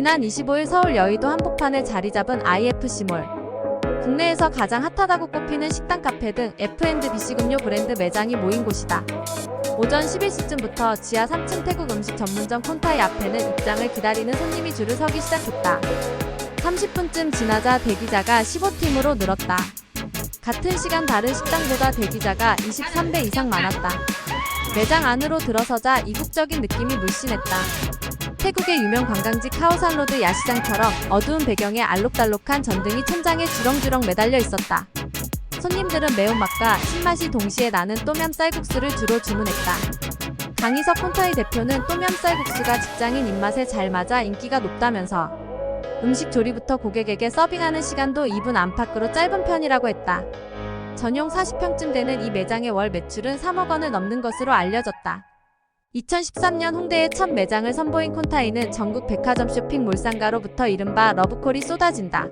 지난 25일 서울 여의도 한복판에 자리 잡은 IFC몰. 국내에서 가장 핫하다고 꼽히는 식당 카페 등 F&BC 음료 브랜드 매장이 모인 곳이다. 오전 11시쯤부터 지하 3층 태국 음식 전문점 콘타이 앞에는 입장을 기다리는 손님이 줄을 서기 시작했다. 30분쯤 지나자 대기자가 15팀으로 늘었다. 같은 시간 다른 식당보다 대기자가 23배 이상 많았다. 매장 안으로 들어서자 이국적인 느낌이 물씬했다. 태국의 유명 관광지 카오산로드 야시장처럼 어두운 배경에 알록달록한 전등이 천장에 주렁주렁 매달려 있었다. 손님들은 매운맛과 신맛이 동시에 나는 또똠 쌀국수를 주로 주문했다. 강희석 콘타이 대표는 또똠 쌀국수가 직장인 입맛에 잘 맞아 인기가 높다면서 음식 조리부터 고객에게 서빙하는 시간도 2분 안팎으로 짧은 편이라고 했다. 전용 40평쯤 되는 이 매장의 월 매출은 3억 원을 넘는 것으로 알려졌다. 2013년 홍대에 첫 매장을 선보인 콘타이는 전국 백화점 쇼핑 몰상가로부터 이른바 러브콜이 쏟아진다.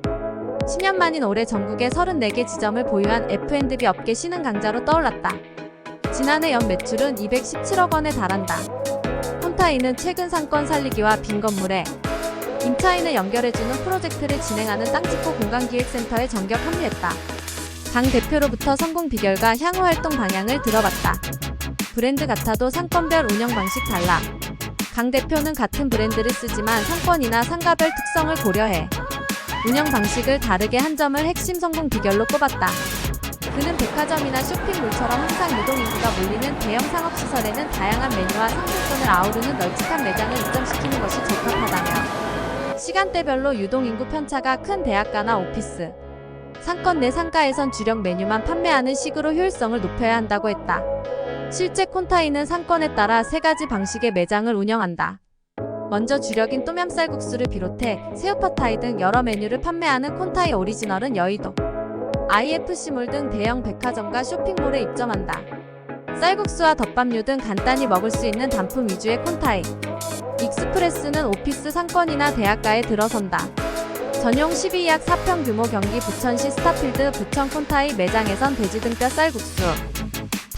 10년 만인 올해 전국에 34개 지점을 보유한 F&B 업계 신흥 강자로 떠올랐다. 지난해 연 매출은 217억 원에 달한다. 콘타이는 최근 상권 살리기와 빈 건물에 임차인을 연결해주는 프로젝트를 진행하는 땅짓고 공간기획센터에 전격 합류했다. 강 대표로부터 성공 비결과 향후 활동 방향을 들어봤다. 브랜드 같아도 상권별 운영 방식 달라. 강 대표는 같은 브랜드를 쓰지만 상권이나 상가별 특성을 고려해 운영 방식을 다르게 한 점을 핵심 성공 비결로 꼽았다. 그는 백화점이나 쇼핑몰처럼 항상 유동인구가 몰리는 대형 상업시설에는 다양한 메뉴와 상품권을 아우르는 널찍한 매장을 입점시키는 것이 적합하다며 시간대별로 유동인구 편차가 큰 대학가나 오피스, 상권 내 상가에선 주력 메뉴만 판매하는 식으로 효율성을 높여야 한다고 했다. 실제 콘타이는 상권에 따라 세 가지 방식의 매장을 운영한다. 먼저 주력인 또똠 쌀국수를 비롯해 새우파타이 등 여러 메뉴를 판매하는 콘타이 오리지널은 여의도, IFC몰 등 대형 백화점과 쇼핑몰에 입점한다. 쌀국수와 덮밥류 등 간단히 먹을 수 있는 단품 위주의 콘타이. 익스프레스는 오피스 상권이나 대학가에 들어선다. 전용 12약 4평 규모 경기 부천시 스타필드 부천 콘타이 매장에선 돼지 등뼈 쌀국수.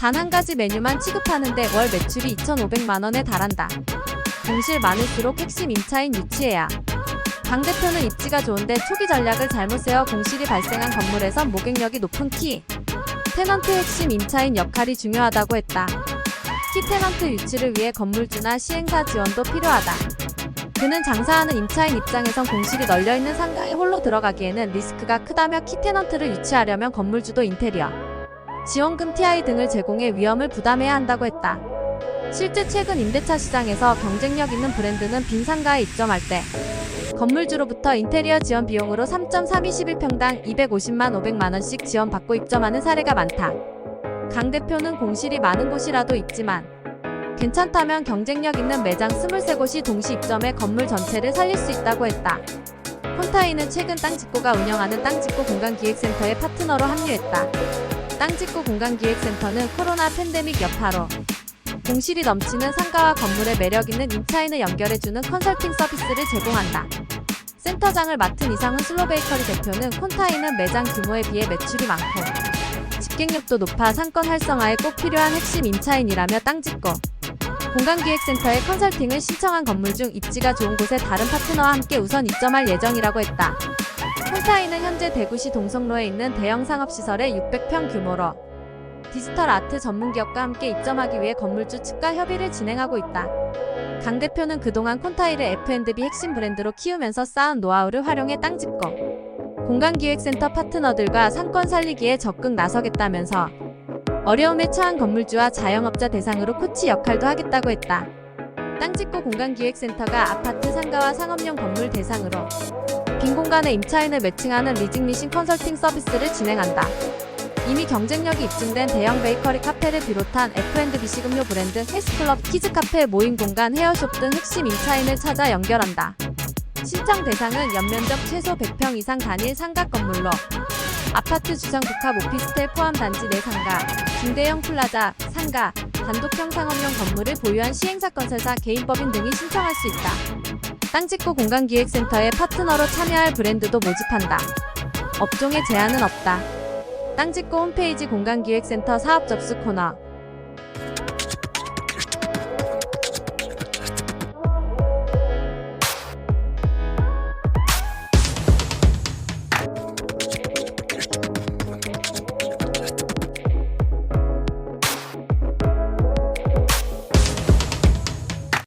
단 한 가지 메뉴만 취급하는데 월 매출이 2,500만 원에 달한다. 공실 많을수록 핵심 임차인 유치해야. 강 대표는 입지가 좋은데 초기 전략을 잘못 세워 공실이 발생한 건물에선 모객력이 높은 키. 테넌트 핵심 임차인 역할이 중요하다고 했다. 키 테넌트 유치를 위해 건물주나 시행사 지원도 필요하다. 그는 장사하는 임차인 입장에선 공실이 널려있는 상가에 홀로 들어가기에는 리스크가 크다며 키 테넌트를 유치하려면 건물주도 인테리어, 지원금 TI 등을 제공해 위험을 부담해야 한다고 했다. 실제 최근 임대차 시장에서 경쟁력 있는 브랜드는 빈 상가에 입점할 때 건물주로부터 인테리어 지원 비용으로 3.3211평당 250만 500만 원씩 지원받고 입점하는 사례가 많다. 강 대표는 공실이 많은 곳이라도 있지만 괜찮다면 경쟁력 있는 매장 23곳이 동시 입점해 건물 전체를 살릴 수 있다고 했다. 콘타이는 최근 땅짓고가 운영하는 땅짓고 공간기획센터의 파트너로 합류했다. 땅짓고 공간기획센터는 코로나 팬데믹 여파로 공실이 넘치는 상가와 건물의 매력 있는 임차인을 연결해주는 컨설팅 서비스를 제공한다. 센터장을 맡은 이상훈 슬로베이커리 대표는 콘타이는 매장 규모에 비해 매출이 많고 집객력도 높아 상권 활성화에 꼭 필요한 핵심 임차인이라며 땅짓고 공간기획센터의 컨설팅을 신청한 건물 중 입지가 좋은 곳에 다른 파트너와 함께 우선 입점할 예정이라고 했다. 콘타이는 현재 대구시 동성로에 있는 대형 상업시설의 600평 규모로 디지털 아트 전문 기업과 함께 입점하기 위해 건물주 측과 협의를 진행하고 있다. 강 대표는 그동안 콘타이를 F&B 핵심 브랜드로 키우면서 쌓은 노하우를 활용해 땅짓고 공간기획센터 파트너들과 상권 살리기에 적극 나서겠다면서 어려움에 처한 건물주와 자영업자 대상으로 코치 역할도 하겠다고 했다. 땅 짓고 공간기획센터가 아파트 상가와 상업용 건물 대상으로 빈 공간에 임차인을 매칭하는 리직미싱 컨설팅 서비스를 진행한다. 이미 경쟁력이 입증된 대형 베이커리 카페를 비롯한 F&B 음료 브랜드 헬스클럽 키즈카페 모임 공간 헤어숍 등 핵심 임차인을 찾아 연결한다. 신청 대상은 연면적 최소 100평 이상 단일 상가 건물로 아파트 주상 복합 오피스텔 포함 단지 내 상가, 중대형 플라자, 상가, 단독 형 상업용 건물을 보유한 시행사 건설사 개인법인 등이 신청할 수 있다. 땅짓고 공간기획센터의 파트너로 참여할 브랜드도 모집한다. 업종에 제한은 없다. 땅짓고 홈페이지 공간기획센터 사업 접수 코너